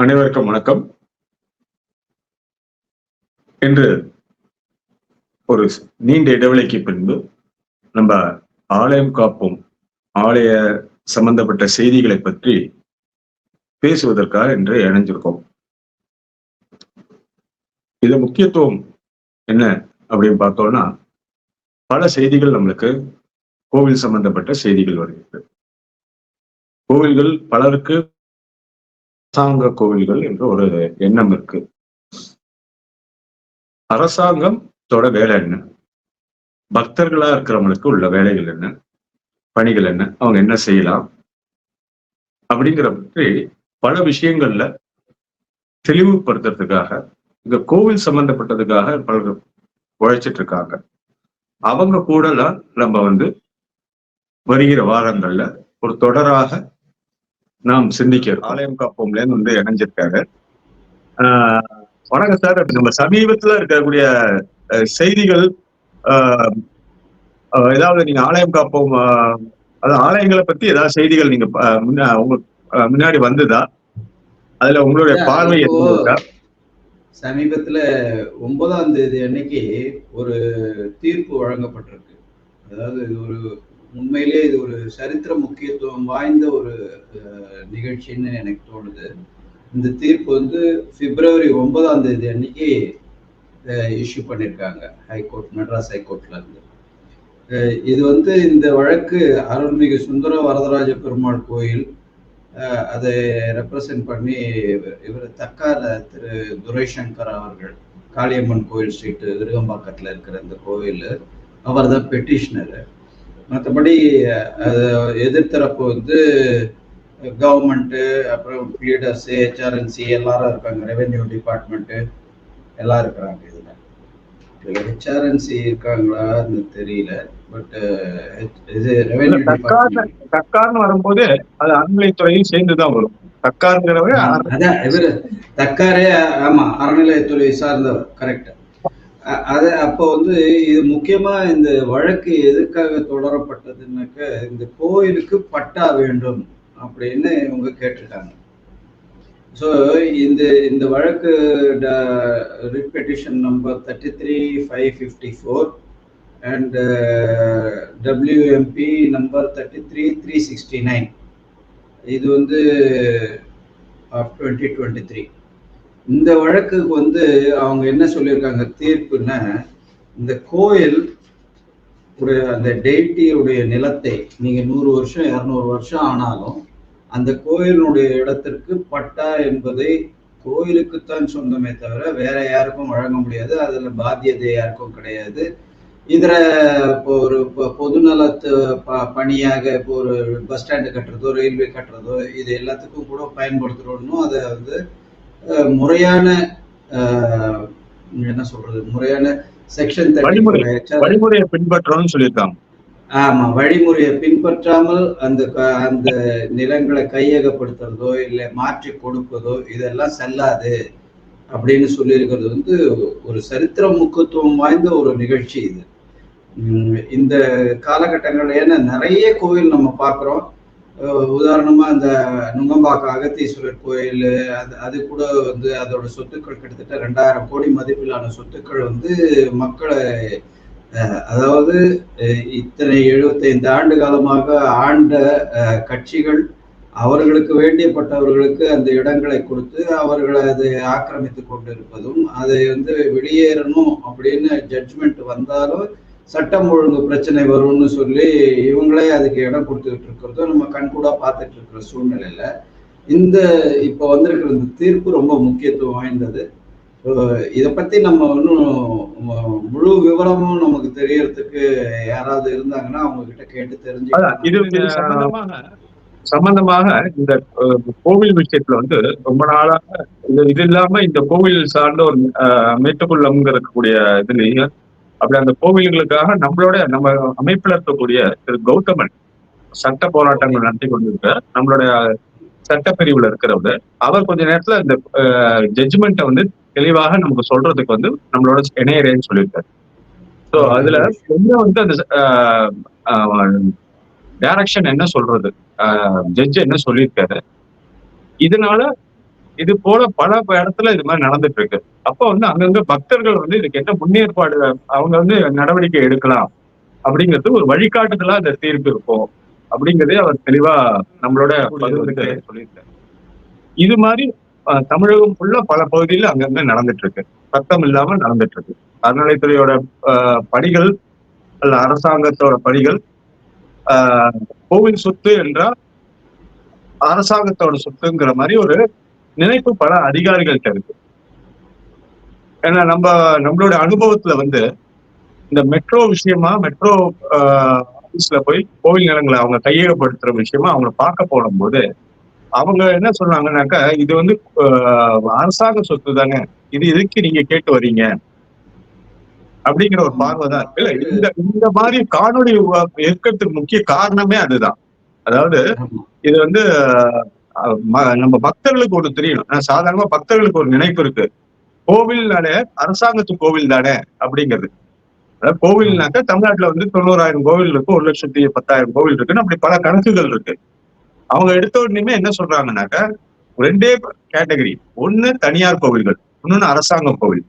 அனைவருக்கும் வணக்கம். இன்று ஒரு நீண்ட இடைவெளிக்கு பின்பு நம்ம ஆலயம் காப்போம். ஆலய சம்பந்தப்பட்ட செய்திகளை பற்றி பேசுவதற்காக இன்று இணைஞ்சிருக்கோம். இது முக்கியத்துவம் என்ன அப்படின்னு பார்த்தோம்னா பல செய்திகள் நம்மளுக்கு கோவில் சம்பந்தப்பட்ட செய்திகள் வருகிறது. கோவில்கள் பலருக்கு அரசாங்க கோவில்கள் என்ற ஒரு எண்ணம் இருக்கு. அரசாங்கம் தோட வேலை என்ன? பக்தர்களா இருக்கிறவங்களுக்கு உள்ள வேலைகள் என்ன? பணிகள் என்ன? அவங்க என்ன செய்யலாம்? அப்படிங்கிற பற்றி பல விஷயங்கள்ல தெளிவுபடுத்துறதுக்காக இந்த கோவில் சம்பந்தப்பட்டதுக்காக பலர் உழைச்சிட்டு இருக்காங்க. அவங்க கூடலாம் நம்ம வந்து வருகிற வாரங்கள்ல ஒரு தொடராக நாம் சிந்திக்க ஆலயம் காப்போம்ல இருந்து வந்து இணைஞ்சிருக்காரு ஆஹ் வணக்கம் சார். நம்ம சமீபத்துல இருக்கக்கூடிய செய்திகள் ஏதாவது நீங்க ஆலயம் காப்போம் அதாவது ஆலயங்களை பத்தி ஏதாவது செய்திகள் நீங்க உங்க முன்னாடி வந்ததா? அதுல உங்களுடைய பார்வை சமீபத்துல ஒன்பதாம் தேதி அன்னைக்கு ஒரு தீர்ப்பு வழங்கப்பட்டிருக்கு. அதாவது இது ஒரு உண்மையிலே இது ஒரு சரித்திர முக்கியத்துவம் வாய்ந்த ஒரு நிகழ்ச்சின்னு எனக்கு தோணுது. இந்த தீர்ப்பு வந்து பிப்ரவரி ஒன்பதாம் தேதி அன்னைக்கு இஷ்யூ பண்ணியிருக்காங்க ஹைகோர்ட் மெட்ராஸ் ஹைகோர்ட்ல இருந்து. இது வந்து இந்த வழக்கு அருள்மிகு சுந்தர வரதராஜ பெருமாள் கோயில் அதை ரெப்ரசன்ட் பண்ணி இவர் தக்கால திரு துரைசங்கர் அவர்கள் காளியம்மன் கோயில் ஸ்ட்ரீட்டு விருகம்பாக்கத்தில் இருக்கிற இந்த கோவில் அவர் தான் பெட்டிஷனரு மற்றபடி அது எதிர்த்தரப்பு வந்து கவர்மெண்ட்டு அப்புறம் லீடர்ஸ் ஹெச்ஆர்என்சி எல்லாரும் இருக்காங்க. ரெவென்யூ டிபார்ட்மெண்ட்டு எல்லாம் இருக்கிறாங்க இதில். ஹெச்ஆர்என்சி இருக்காங்களான்னு தெரியல. பட் இது ரெவென்யூ தக்கார்னு வரும்போது அது அறநிலைத்துறையும் சேர்ந்துதான் வரும். தக்காருங்கிறவங்க அதான் இவரு தக்காரே ஆமா அறநிலையத்துறை சார்ந்தவர் கரெக்ட் அது அப்போ வந்து இது முக்கியமா இந்த வழக்கு எதுக்காக தொடரப்பட்டதுன்னாக்க இந்த கோயிலுக்கு பட்டா வேண்டும் அப்படின்னு இவங்க கேட்டிருக்காங்க. ஸோ இந்த இந்த வழக்கு writ petition number thirty three five fifty four and WMP number thirty three three sixty nine இது வந்து ஆஃப் டுவெண்ட்டி டுவெண்ட்டி த்ரீ இந்த வழக்குக்கு வந்து அவங்க என்ன சொல்லியிருக்காங்க? தீர்ப்புன்னா இந்த கோயில் உடைய அந்த டெய்டியுடைய நிலத்தை நீங்க நூறு வருஷம் இரநூறு வருஷம் ஆனாலும் அந்த கோயிலுடைய இடத்திற்கு பட்டா என்பதை கோயிலுக்குத்தான் சொந்தமே தவிர வேற யாருக்கும் வழங்க முடியாது. அதுல பாத்தியதை யாருக்கும் கிடையாது. இதில் இப்போ ஒரு பொ- பொதுநலத்து ப பணியாக இப்போ ஒரு பஸ் ஸ்டாண்டு கட்டுறதோ ரயில்வே கட்டுறதோ இது எல்லாத்துக்கும் கூட பயன்படுத்துகிறோன்னு அதை வந்து முறையான என்ன சொல்றது முறையான செக்ஷன் வழிமுறையை பின்பற்றணும்னு சொல்லியிருக்காங்க. ஆமா வழிமுறையை பின்பற்றாமல் அந்த அந்த நிலங்களை கையகப்படுத்துறதோ இல்லை மாற்றி கொடுப்பதோ இதெல்லாம் செல்லாது அப்படின்னு சொல்லியிருக்கிறது வந்து ஒரு சரித்திர முக்கியத்துவம் வாய்ந்த ஒரு நிகழ்ச்சி இது. இந்த காலகட்டங்கள்ல ஏன்னா நிறைய கோயில் நம்ம பார்க்குறோம். உதாரணமா அந்த நுங்கம்பாக்க அகத்தீஸ்வரர் கோயில் அது அது கூட வந்து அதோட சொத்துக்கள் கிட்டத்தட்ட ரெண்டாயிரம் கோடி மதிப்பிலான சொத்துக்கள் வந்து மக்களை அதாவது இத்தனை எழுபத்தைந்து ஆண்டு காலமாக ஆண்ட கட்சிகள் அவர்களுக்கு வேண்டியப்பட்டவர்களுக்கு அந்த இடங்களை கொடுத்து அவர்களை அதை ஆக்கிரமித்து கொண்டிருப்பதும் அதை வந்து வெளியேறணும் அப்படின்னு ஜட்ஜ்மெண்ட் வந்தாலும் சட்டம் ஒழுங்கு பிரச்சனை வரும்னு சொல்லி இவங்களே அதுக்கு இடம் கொடுத்துக்கிட்டு இருக்கிறதும் நம்ம கண்கூடா பார்த்துட்டு இருக்கிற சூழ்நிலையில இந்த இப்போ வந்திருக்கிற இந்த தீர்ப்பு ரொம்ப முக்கியத்துவம் வாய்ந்தது. இதை பத்தி நம்ம இன்னும் முழு விவரமும் நமக்கு தெரியறதுக்கு யாராவது இருந்தாங்கன்னா அவங்க கிட்ட கேட்டு அதான் இது சம்பந்தமாக சம்பந்தமாக இந்த கோவில் விஷயத்துல வந்து ரொம்ப நாளாக இது இது இல்லாம இந்த கோவில் சார்ந்த ஒரு அஹ், மேட்டுக்குள்ளம்ங்க இருக்கக்கூடிய இதுலயும் அப்படி அந்த கோவில்களுக்காக நம்மளோட நம்ம அமைப்புல இருக்கக்கூடிய திரு கௌதமன் சட்ட போராட்டங்கள் நடத்தி கொண்டிருக்க நம்மளுடைய சட்டப்பிரிவுல இருக்கிறவர் அவர் கொஞ்ச நேரத்துல இந்த ஜட்ஜ்மெண்ட்டை வந்து தெளிவாக நமக்கு சொல்றதுக்கு வந்து நம்மளோட இணையறேன்னு சொல்லியிருக்காரு. ஸோ அதுல கொஞ்சம் வந்து அந்த டைரக்ஷன் என்ன சொல்றது? ஜட்ஜ் என்ன சொல்லியிருக்காரு? இதனால இது போல பல இடத்துல இது மாதிரி நடந்துட்டு இருக்கு. அப்போ வந்து அங்கங்க பக்தர்கள் வந்து இதுக்கு என்ன முன்னேற்பாடு அவங்க வந்து நடவடிக்கை எடுக்கலாம் அப்படிங்கிறது ஒரு வழிகாட்டுதலா இந்த தீர்ப்பு இருக்கும். அப்படிங்கறதே அவர் தெளிவா நம்மளோட சொல்லியிருக்காரு. இது மாதிரி தமிழகம் ஃபுல்லா பல பகுதியில் அங்கங்க நடந்துட்டு இருக்கு. சத்தம் இல்லாம நடந்துட்டு இருக்கு. அறநிலைத்துறையோட பணிகள் அல்ல அரசாங்கத்தோட பணிகள் ஆஹ், கோவில் சொத்து என்றால் அரசாங்கத்தோட சொத்துங்கிற மாதிரி ஒரு நினைப்பு பல அதிகாரிகள்கிட்ட இருக்கு ஏன்னா நம்ம நம்மளோட அனுபவத்துல வந்து இந்த மெட்ரோ விஷயமா மெட்ரோ ஆபீஸ்ல போய் கோவில் நிலங்களை அவங்க கையகப்படுத்துற விஷயமா அவங்க பார்க்க போடும்போது அவங்க என்ன சொன்னாங்கன்னாக்கா இது வந்து அரசாங்க சொத்து தானே. இது எதுக்கு நீங்க கேட்டு வர்றீங்க? அப்படிங்கிற ஒரு பார்வை தான் இருக்கு. இல்ல இந்த இந்த மாதிரி உருவா- இருக்கிறதுக்கு முக்கிய காரணமே அதுதான். அதாவது. இது வந்து நம்ம பக்தர்களுக்கு ஒரு தெரியணும் ஆனா, சாதாரணமா பக்தர்களுக்கு ஒரு நினைப்பு இருக்கு. கோவில்னாலே அரசாங்கத்து கோவில் தானே அப்படிங்கிறது. அதாவது கோவில்னாக்க தமிழ்நாட்டுல வந்து தொண்ணூறாயிரம் கோவில் இருக்கு ஒரு லட்சத்தி பத்தாயிரம் கோவில் இருக்குன்னு அப்படி பல கணக்குகள் இருக்கு. அவங்க எடுத்த உடனே என்ன சொல்றாங்கன்னாக்க ரெண்டே கேட்டகரி. ஒண்ணு தனியார் கோவில்கள் இன்னொன்னு அரசாங்க கோவில்.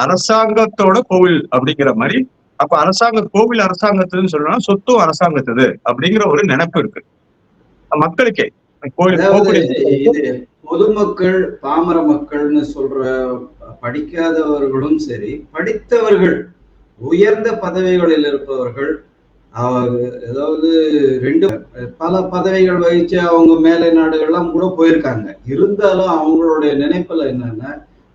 அரசாங்கத்தோட கோவில் அப்படிங்கிற மாதிரி அப்ப அரசாங்க கோவில் அரசாங்கத்துன்னு சொல்லணும்னா சொத்தும் அரசாங்கத்துது அப்படிங்கிற ஒரு நினைப்பு இருக்கு. மக்களுக்கே. பொதுமக்கள் பாமர மக்கள்னு சொல்ற படிக்காதவர்களும் சரி படித்தவர்கள் உயர்ந்த பதவிகளில் இருப்பவர்கள் அதாவது ரெண்டு பல பதவிகள் வகிச்சு அவங்க மேலை நாடுகள்லாம் கூட போயிருக்காங்க. இருந்தாலும் அவங்களுடைய நினைப்புல என்னன்னா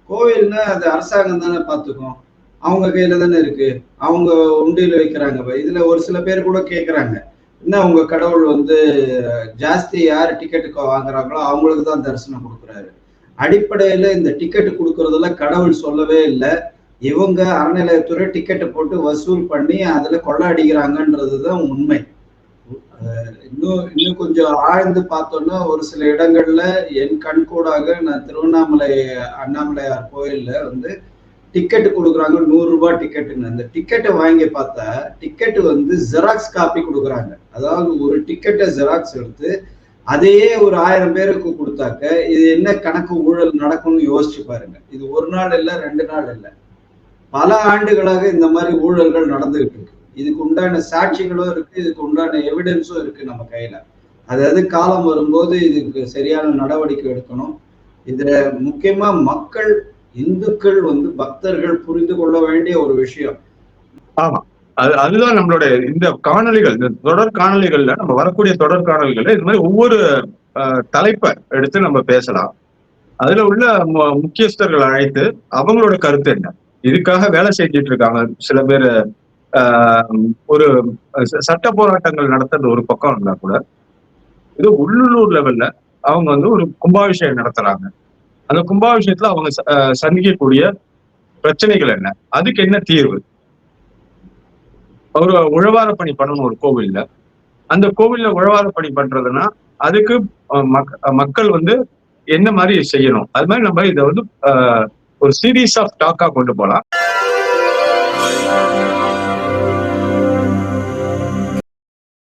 கோவில்னா அது அரசாங்கம் தானே பார்த்துக்கும். அவங்க கையில தானே இருக்கு. அவங்க உண்டியில் வைக்கிறாங்க. இதுல ஒரு சில பேர் கூட கேக்குறாங்க. என்ன உங்க கடவுள் வந்து ஜாஸ்தி யார் டிக்கெட்டுக்கு வாங்குறாங்களோ அவங்களுக்கு தான் தரிசனம் கொடுக்குறாரு. அடிப்படையில இந்த டிக்கெட் கொடுக்கறதுல கடவுள் சொல்லவே இல்லை. இவங்க அறநிலையத்துறை டிக்கெட்டை போட்டு வசூல் பண்ணி அதுல கொள்ள அடிக்கிறாங்கன்றதுதான் உண்மை. இன்னும் இன்னும் கொஞ்சம் ஆழ்ந்து பார்த்தோம்னா ஒரு சில இடங்கள்ல என் கண்கூடாக நான் திருவண்ணாமலை அண்ணாமலையார் கோயில்ல வந்து டிக்கெட் கொடுக்குறாங்க நூறு ரூபாய் டிக்கெட்டுன்னு அந்த டிக்கெட்டை வாங்கி பார்த்தா டிக்கெட் வந்து ஜெராக்ஸ் காப்பி கொடுக்குறாங்க. அதாவது ஒரு டிக்கெட்டை ஜெராக்ஸ் எடுத்து அதையே ஒரு ஆயிரம் பேருக்கு கொடுத்தாக்க இது என்ன கணக்கு ஊழல் நடக்கும்னு யோசிச்சு பாருங்க. இது ஒரு நாள் இல்லை ரெண்டு நாள் இல்லை. பல ஆண்டுகளாக இந்த மாதிரி ஊழல்கள் நடந்துகிட்டு இருக்கு. இதுக்கு உண்டான சாட்சிகளும் இருக்கு இதுக்கு உண்டான எவிடன்ஸும் இருக்கு நம்ம கையில. அதாவது காலம் வரும்போது இதுக்கு சரியான நடவடிக்கை எடுக்கணும். இதுல முக்கியமா மக்கள் இந்துக்கள் வந்து பக்தர்கள் புரிந்து கொள்ள வேண்டிய ஒரு விஷயம். ஆமா. அது அதுதான் நம்மளுடைய இந்த காணொலிகள் இந்த தொடர் காணொலிகள்ல நம்ம வரக்கூடிய தொடர் காணொலிகள்ல இது மாதிரி ஒவ்வொரு தலைப்பை எடுத்து நம்ம பேசலாம். அதுல உள்ள மு- முக்கியஸ்தர்கள் அழைத்து அவங்களோட கருத்து என்ன? இதுக்காக வேலை செஞ்சுட்டு இருக்காங்க சில பேர். ஆஹ், ஒரு சட்ட போராட்டங்கள் நடத்துறது ஒரு பக்கம் இருந்தா கூட இது உள்ளூர் லெவல்ல அவங்க வந்து ஒரு கும்பாபிஷேகம் நடத்துறாங்க. அந்த கும்பாபிஷேகத்துல அவங்க அஹ், சந்திக்கக்கூடிய பிரச்சனைகள் என்ன? அதுக்கு என்ன தீர்வு? ஒரு உழவார பணி பண்ணணும் ஒரு கோவில்ல அந்த கோவில்ல உழவார பணி பண்றதுன்னா அதுக்கு மக்- மக்கள் வந்து என்ன மாதிரி செய்யணும்? அது மாதிரி நம்ம இதை வந்து ஒரு சீரீஸ் ஆஃப் டாக்கா கொண்டு போலாம்.